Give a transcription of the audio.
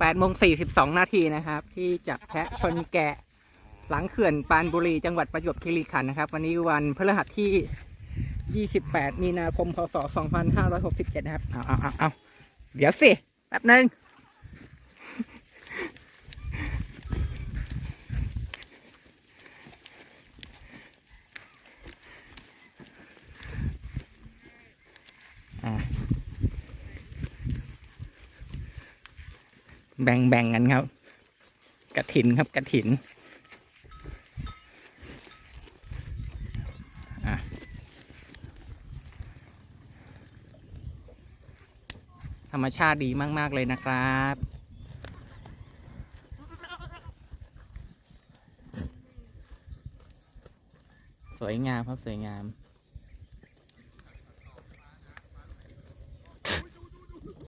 8โมง42นาทีนะครับ ที่จับแพะชนแกะ หลังเขื่อนปานบุรีจังหวัดประจวบคีรีขันธ์นะครับ วันนี้วันพฤหัสที่ 28 มีนาคม พศ 2567 นะครับ เอาเอาเอาเอาเดี๋ยวสิ แป๊บหนึ่งอะ แบ่งแบ่งกันครับ กระถินครับกระถินธรรมชาติดีมาก ๆ เลยนะครับ สวยงามครับ สวยงาม